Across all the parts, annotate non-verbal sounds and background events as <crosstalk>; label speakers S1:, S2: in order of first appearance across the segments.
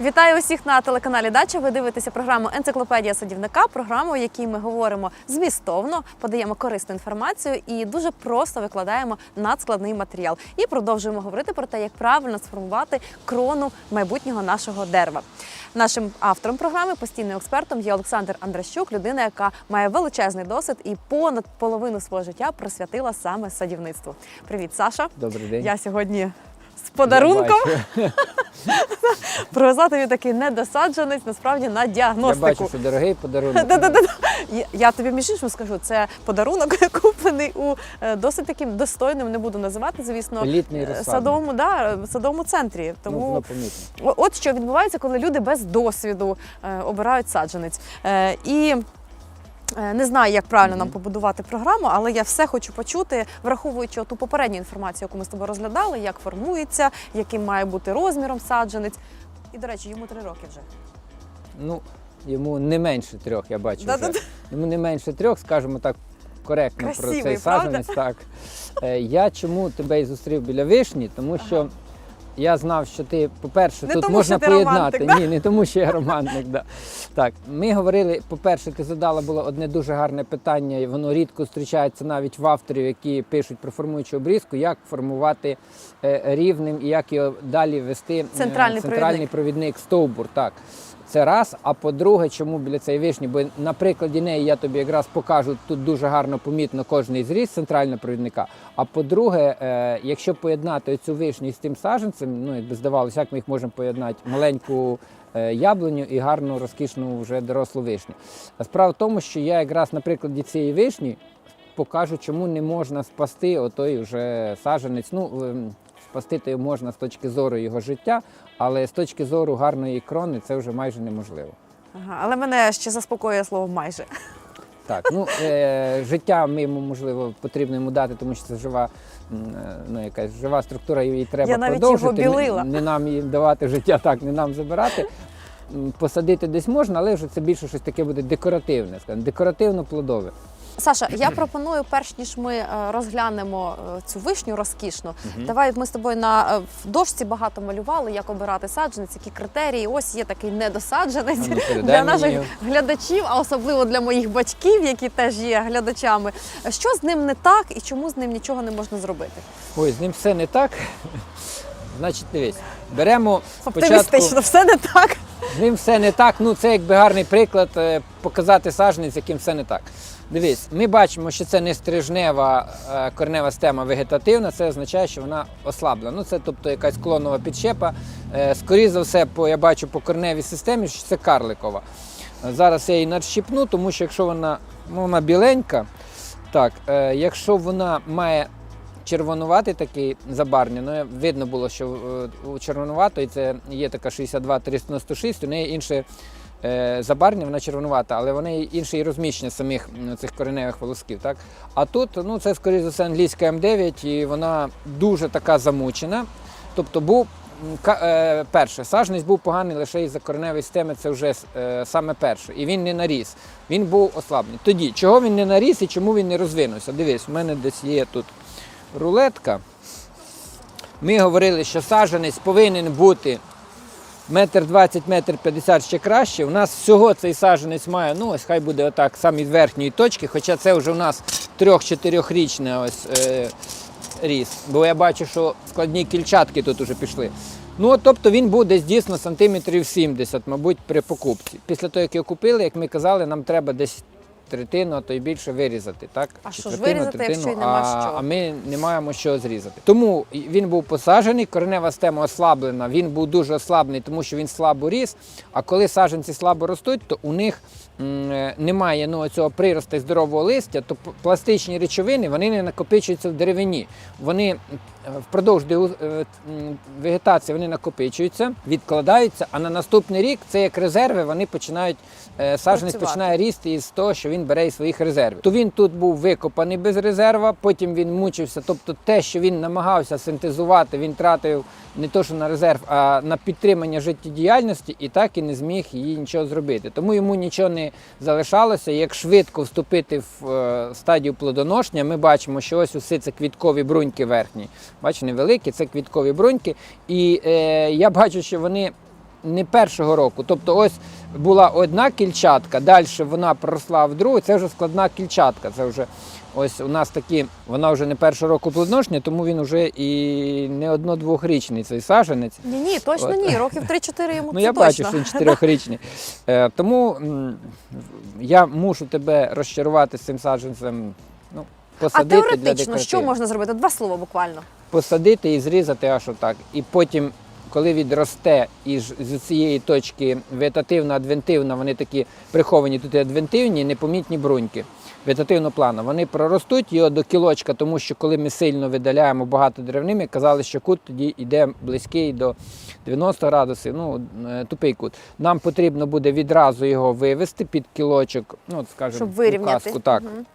S1: Вітаю усіх на телеканалі Дача. Ви дивитеся програму Енциклопедія садівника, програму, в якій ми говоримо змістовно, подаємо корисну інформацію і дуже просто викладаємо надскладний матеріал. І продовжуємо говорити про те, як правильно сформувати крону майбутнього нашого дерева. Нашим автором програми, постійним експертом, є Олександр Андращук, людина, яка має величезний досвід і понад половину свого життя присвятила саме садівництву. Привіт, Саша!
S2: Добрий день.
S1: Я сьогодні з подарунком.
S2: Я <laughs>
S1: Привезла тобі такий недосадженець, насправді на
S2: я
S1: діагностику.
S2: бачу, що дорогий подарунок. <laughs>
S1: Я- Я тобі між іншим скажу, це подарунок <laughs> куплений у е, досить таким достойним, не буду називати, звісно, е, садовому, да, садовому центрі.
S2: Ну,
S1: Тому
S2: помітно.
S1: От що відбувається, коли люди без досвіду е, обирають саджанець. Е, і не знаю, як правильно нам побудувати програму, але я все хочу почути, враховуючи ту попередню інформацію, яку ми з тобою розглядали, як формується, яким має бути розміром саджанець. І, до речі, йому три роки вже.
S2: Ну, йому не менше трьох, я бачу.
S1: Да-да-да.
S2: Йому не менше трьох, скажемо так коректно про цей
S1: правда?
S2: саджанець. Так. Е, Я чому тебе і зустрів біля вишні, тому що. Я знав, що ти, по-перше, тут
S1: тому,
S2: можна поєднати.
S1: романтик, да?
S2: Ні, не тому, що я романтик. Да. Так, ми говорили, по-перше, ти задала було одне дуже гарне питання, і воно рідко зустрічається навіть в авторів, які пишуть про формуючу обрізку, як формувати е, рівнем і як його далі вести е,
S1: Центральний
S2: провідник. провідник стовбур. Так. Це раз. А по-друге, чому біля цієї вишні? Бо на прикладі неї я тобі якраз покажу тут дуже гарно помітно кожний зріз центрального провідника. А по-друге, е, якщо поєднати цю вишню з тим саджанцем, ну якби здавалося, як ми їх можемо поєднати маленьку е, яблуню і гарну розкішну вже дорослу вишню. Справа в тому, що я якраз на прикладі цієї вишні покажу, чому не можна спасти отой вже саджанець. Ну, спасти то його можна з точки зору його життя, але з точки зору гарної крони це вже майже неможливо.
S1: Ага, але мене ще заспокоює слово майже.
S2: Так, ну е, життя ми йому можливо потрібно йому дати, тому що це жива, е, ну якась жива структура, її треба
S1: Я навіть його
S2: продовжити.
S1: білила.
S2: Не, не нам їм давати життя, так не нам забирати. Посадити десь можна, але вже це більше щось таке буде декоративне, скажімо, декоративно-плодове.
S1: Саша, я пропоную, перш ніж ми е, розглянемо е, цю вишню розкішну, давай ми з тобою на е, в дошці багато малювали, як обирати саджанець, які критерії. Ось є такий недосадженець
S2: А ну, <laughs>
S1: для наших
S2: його.
S1: глядачів, а особливо для моїх батьків, які теж є глядачами. Що з ним не так і чому з ним нічого не можна зробити?
S2: Ой, з ним все не так. <laughs> Значить, дивись, беремо спочатку.
S1: Оптимістично, все не так.
S2: З ним все не так. Ну це якби гарний приклад показати саджанець, яким все не так. Дивись, ми бачимо, що це не стрижнева е, коренева система вегетативна, це означає, що вона ослаблена. Ну це тобто якась клонова підщепа. Е, Скоріше за все, по я бачу по кореневій системі, що це карликова. Е, Зараз я її надщипну, тому що якщо вона, ну, вона біленька, так, якщо вона має червонуватий такий забарвлення, ну видно було, що у червонуватої це є така 62 396, у неї інше забарвлення, вона червонувата, але вона є інше і розміщення самих цих кореневих волосків. Так? А тут, ну це скоріше за все англійська М9, і вона дуже така замучена. Тобто був е, перше, саженість був поганий лише із-за кореневої системи, це вже е, саме перше. І він не наріс. Він був ослаблений. Тоді, чого він не наріс і чому він не розвинувся? Дивись, у мене десь є тут рулетка. Ми говорили, що саджанець повинен бути метр двадцять, метр п'ятдесят ще краще. У нас всього цей саджанець має, ну ось хай буде отак, сам від верхньої точки, хоча це вже у нас трьох-чотирьохрічний ось е, ріс. Бо я бачу, що складні кільчатки тут уже пішли. Ну, тобто він був десь дійсно сантиметрів 70, мабуть, при покупці. Після того, як його купили, як ми казали, нам треба десь третину, а то й більше вирізати. Так?
S1: А
S2: Чи
S1: що ж
S2: третину,
S1: вирізати, якщо й нема
S2: а,
S1: що?
S2: а ми не маємо що зрізати. Тому він був посаджений, коренева система ослаблена, він був дуже ослаблений, тому що він слабо ріс. А коли саджанці слабо ростуть, то у них е, немає ну, цього приросту здорового листя, то пластичні речовини вони не накопичуються в деревині. Вони впродовж е, вегетації вони накопичуються, відкладаються, а на наступний рік це як резерви, вони починають, е, саджанець
S1: Працювати.
S2: починає ріст із того, що він бере із своїх резервів. То він тут був викопаний без резерва, потім він мучився. Тобто те, що він намагався синтезувати, він тратив не то, що на резерв, а на підтримання життєдіяльності, і так і не зміг її нічого зробити. Тому йому нічого не залишалося. Як швидко вступити в е, стадію плодоношення, ми бачимо, що ось усе це квіткові бруньки верхні. Бачите, невеликі, це квіткові бруньки. І е, я бачу, що вони не першого року. Тобто, ось була одна кільчатка, далі вона проросла в другу. Це вже складна кільчатка. Це вже ось у нас такі, вона вже не першого року плодоношення, тому він вже і не одно-двохрічний цей саджанець.
S1: Ні, ні, точно
S2: От.
S1: ні. Років 3-4 йому
S2: Ну,
S1: це
S2: я
S1: точно.
S2: бачу, що він чотирьохрічний. <laughs> Е, тому м, я мушу тебе розчарувати з цим саджанцем. Ну,
S1: А
S2: посадити для
S1: теоретично, що можна зробити? Два слова буквально.
S2: Посадити і зрізати аж отак. І потім, коли відросте і з цієї точки вегетативна, адвентивна, вони такі приховані тут і адвентивні, непомітні бруньки. Вегетативного плану. Вони проростуть його до кілочка, тому що коли ми сильно видаляємо багато деревними, казали, що кут тоді йде близький до 90 градусів, ну е, тупий кут. Нам потрібно буде відразу його вивести під кілочок, ну скажімо,
S1: Щоб вирівняти.
S2: указку, так
S1: Мгм.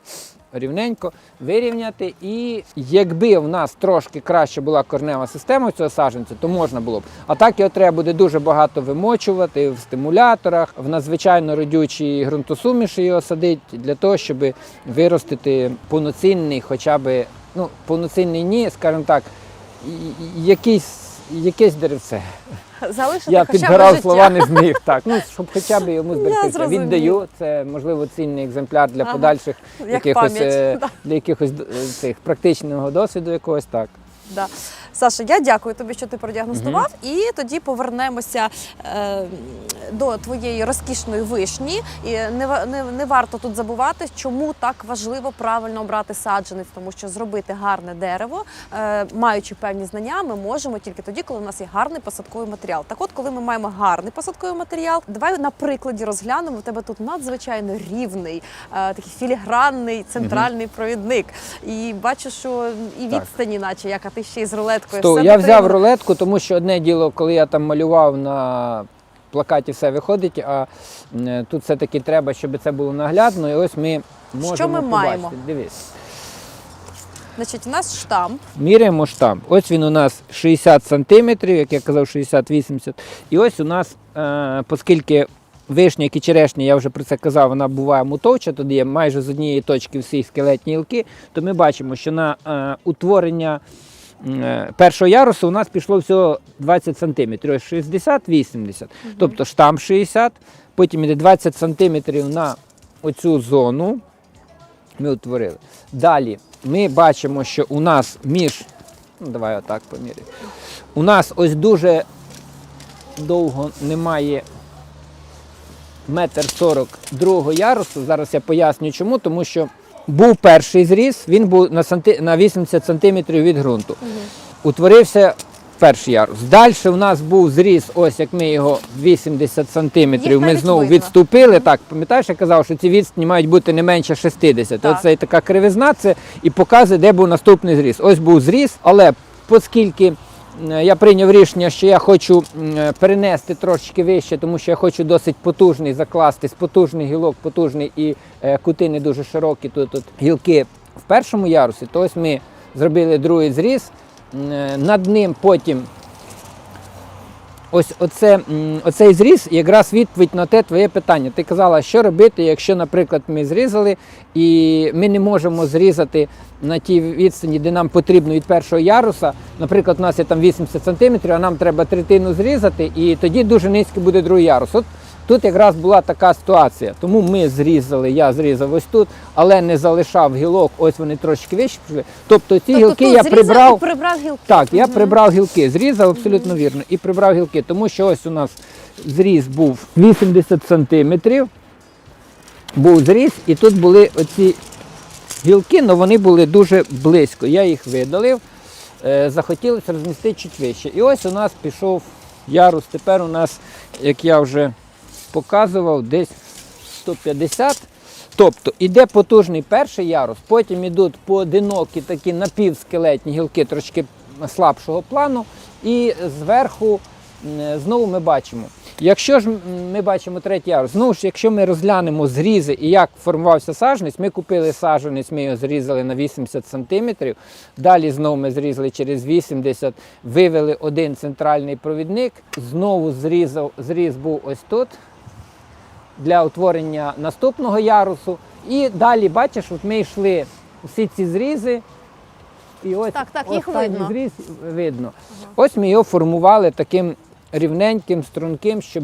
S2: Рівненько вирівняти. І якби в нас трошки краще була корнева система цього саджанця, то можна було б. А так його треба буде дуже багато вимочувати в стимуляторах, в надзвичайно родючій ґрунтосуміші його садити для того, щоб виростити повноцінний, хоча б ну, повноцінний ні, скажімо так, якийсь. Якесь деревце.
S1: Залишити
S2: Я
S1: хоча б
S2: підбирав
S1: життя.
S2: слова, не зміг. Так, ну щоб хоча б йому зберегтися. Віддаю. Це можливо цінний екземпляр для
S1: Ага.
S2: подальших
S1: Як
S2: якихось,
S1: пам'ять.
S2: е, для якихось е, цих практичного досвіду якогось так.
S1: Да. Саша, я дякую тобі, що ти продіагностував. І тоді повернемося е, до твоєї розкішної вишні. І не, не, не варто тут забувати, чому так важливо правильно обрати саджанець, тому що зробити гарне дерево, е, маючи певні знання, ми можемо тільки тоді, коли у нас є гарний посадковий матеріал. Так от, коли ми маємо гарний посадковий матеріал, давай на прикладі розглянемо. У тебе тут надзвичайно рівний, е, такий філігранний центральний провідник. І бачу, що і
S2: Так.
S1: відстані, наче як, а ти ще й з рулеткою.
S2: То
S1: Все
S2: я взяв рулетку, тому що одне діло, коли я там малював на плакаті, все виходить, а е, тут все-таки треба, щоб це було наглядно. І ось ми можемо Що
S1: ми
S2: побачити.
S1: маємо?
S2: Дивись.
S1: Значить, у нас штамп.
S2: Міряємо штамп. Ось він у нас 60 сантиметрів, як я казав, 60-80. І ось у нас, е, оскільки вишня, як і черешня, я вже про це казав, вона буває мутовча, тут є майже з однієї точки всі скелетні гілки, то ми бачимо, що на е, утворення першого ярусу у нас пішло всього 20 сантиметрів, 60-80. Тобто штамп 60, потім іде 20 сантиметрів на оцю зону ми утворили. Далі ми бачимо, що у нас між. Ну, давай отак поміряємо. У нас ось дуже довго немає метр сорок другого ярусу. Зараз я поясню чому, тому що був перший зріз, він був на, санти... на 80 сантиметрів від ґрунту. Утворився перший ярус. Далі у нас був зріз, ось як ми його 80 сантиметрів. Ми знову
S1: видно.
S2: відступили. Так, пам'ятаєш, я казав, що ці відстані мають бути не менше 60.
S1: Так.
S2: Оце така кривизна, це і показує, де був наступний зріз. Ось був зріз, але оскільки я прийняв рішення, що я хочу е, перенести трошечки вище, тому що я хочу досить потужний закласти потужний гілок, потужний і е, кути не дуже широкі. Тут, тут гілки в першому ярусі. То ось ми зробили другий зріз. Е, Над ним потім Ось оце, оцей зріз якраз відповідь на те твоє питання. Ти казала, що робити, якщо, наприклад, ми зрізали і ми не можемо зрізати на тій відстані, де нам потрібно від першого яруса. Наприклад, у нас є там 80 см, а нам треба третину зрізати, і тоді дуже низький буде другий ярус. От тут якраз була така ситуація. Тому ми зрізали, я зрізав ось тут, але не залишав гілок, ось вони трошки вище пішли. Тобто ці
S1: Тобто
S2: гілки я
S1: зрізав
S2: прибрав.
S1: і прибрав гілки.
S2: Так, я
S1: Мгм.
S2: прибрав гілки, зрізав абсолютно вірно. І прибрав гілки, тому що ось у нас зріз був 80 сантиметрів. Був зріз, і тут були оці гілки, але вони були дуже близько. Я їх видалив. Е, захотілося розмістити чуть вище. І ось у нас пішов ярус. Тепер у нас, як я вже показував, десь 150. Тобто іде потужний перший ярус, потім йдуть поодинокі такі напівскелетні гілки трошки слабшого плану, і зверху знову ми бачимо. Якщо ж ми бачимо третій ярус, знову ж, якщо ми розглянемо зрізи і як формувався саджанець, ми купили саджанець, ми його зрізали на 80 см, далі знову ми зрізали через 80, вивели один центральний провідник, знову зрізав, зріз був ось тут для утворення наступного ярусу. І далі, бачиш, от ми йшли всі ці зрізи. І ось
S1: Так, так, їх
S2: останній
S1: видно.
S2: зріз видно. Ось ми його формували таким рівненьким, струнким, щоб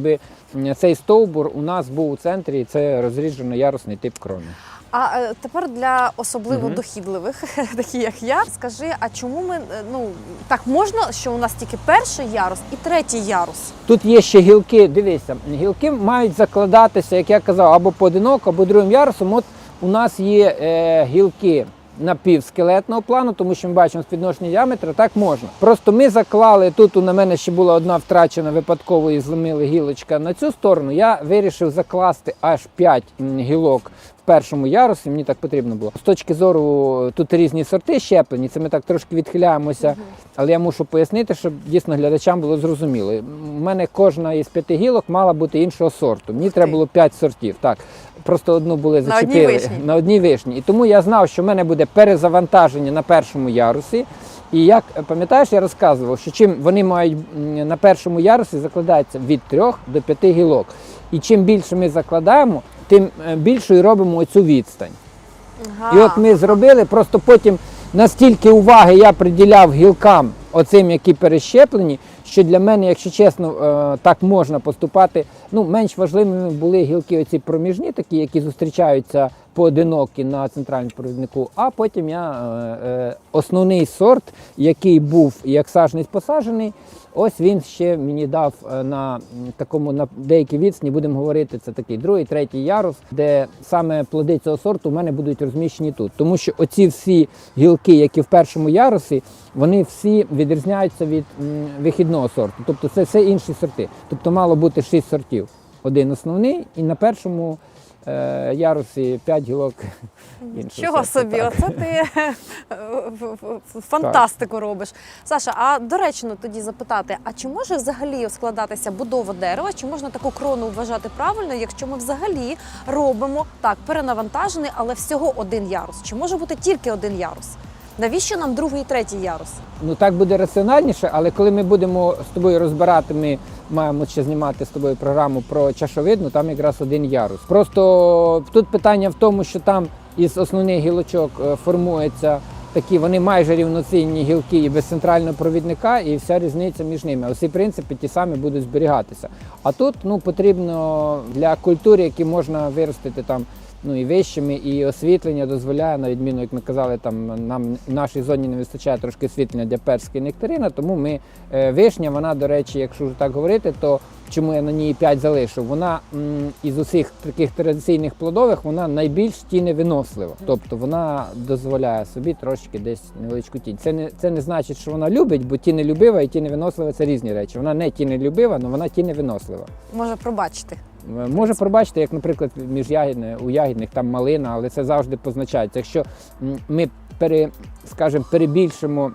S2: цей стовбур у нас був у центрі, і це розріджено ярусний тип крони.
S1: А е, тепер для особливо
S2: Мгм.
S1: дохідливих, <laughs> такі як я, скажи, а чому ми е, ну так можна, що у нас тільки перший ярус і третій ярус?
S2: Тут є ще гілки. Дивися, гілки мають закладатися, як я казав, або поодиноко, або другим ярусом. От у нас є е, гілки напівскелетного плану, тому що ми бачимо співвідношення діаметра, так можна. Просто ми заклали тут. У на мене ще була одна втрачена випадково і зломили гілочка на цю сторону. Я вирішив закласти аж 5 гілок першому ярусі. Мені так потрібно було. З точки зору тут різні сорти щеплені. Це ми так трошки відхиляємося. Але я мушу пояснити, щоб дійсно глядачам було зрозуміло. У мене кожна із п'яти гілок мала бути іншого сорту. Мені треба було п'ять сортів. Так, просто одну були зачепили на одній вишні. І тому я знав, що в мене буде перезавантаження на першому ярусі. І як е, пам'ятаєш, я розказував, що чим вони мають на першому ярусі закладається від трьох до п'яти гілок. І чим більше ми закладаємо, тим е, більшою робимо оцю відстань. І от ми зробили, просто потім настільки уваги я приділяв гілкам, оцим, які перещеплені, що для мене, якщо чесно, е, так можна поступати. Ну, менш важливими були гілки, оці проміжні, такі, які зустрічаються поодинокі на центральному провіднику. А потім я е, е, основний сорт, який був як сажений посаджений, ось він ще мені дав е, на такому на деякій відстані, будемо говорити, це такий другий, третій ярус, де саме плоди цього сорту в мене будуть розміщені тут. Тому що оці всі гілки, які в першому ярусі, вони всі відрізняються від м, вихідного сорту. Тобто це все інші сорти. Тобто мало бути шість сортів. Один основний, і на першому ярусі п'ять гілок. іншого
S1: Чого собі,
S2: Так.
S1: оце ти фантастику в- фантастику робиш. Саша, а доречно тоді запитати: а чи може взагалі складатися будова дерева? Чи можна таку крону вважати правильно, якщо ми взагалі робимо так, перенавантажений, але всього один ярус? Чи може бути тільки один ярус? Навіщо нам другий і третій ярус?
S2: Ну так буде раціональніше, але коли ми будемо з тобою розбирати, ми маємо ще знімати з тобою програму про чашовидну, там якраз один ярус. Просто тут питання в тому, що там із основних гілочок е, формуються такі, вони майже рівноцінні гілки і без центрального провідника, і вся різниця між ними. Усі принципи ті самі будуть зберігатися. А тут ну потрібно для культур, які можна виростити там ну і вищими, і освітлення дозволяє, на відміну, як ми казали, там нам в нашій зоні не вистачає трошки освітлення для перської нектарина, тому ми е, вишня, вона, до речі, якщо вже так говорити, то чому я на ній 5 залишив? Вона м, із усіх таких традиційних плодових вона найбільш тіневинослива. Тобто вона дозволяє собі трошки десь невеличку тінь. Це не це не значить, що вона любить, бо тінелюбива і тіневинослива це різні речі. Вона не тінелюбива, але вона тіневинослива.
S1: Може пробачити.
S2: Е, Може пробачити, як, наприклад, між ягідне, у ягідних там малина, але це завжди позначається. Якщо ми пере, скажімо, перебільшимо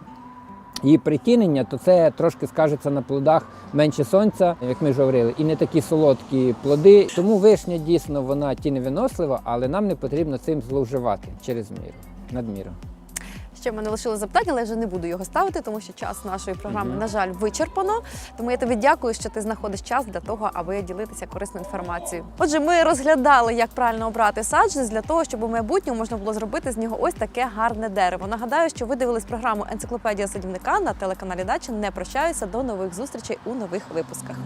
S2: її притінення, то це трошки скажеться на плодах менше сонця, як ми вже говорили, і не такі солодкі плоди. Тому вишня дійсно вона тіневинослива, але нам не потрібно цим зловживати через міру, надміру.
S1: Ще в мене лишилось запитання, але я вже не буду його ставити, тому що час нашої програми, на жаль, вичерпано. Тому я тобі дякую, що ти знаходиш час для того, аби ділитися корисною інформацією. Отже, ми розглядали, як правильно обрати саджанець для того, щоб у майбутньому можна було зробити з нього ось таке гарне дерево. Нагадаю, що ви дивились програму Енциклопедія садівника на телеканалі Дача. Не прощаюся до нових зустрічей у нових випусках.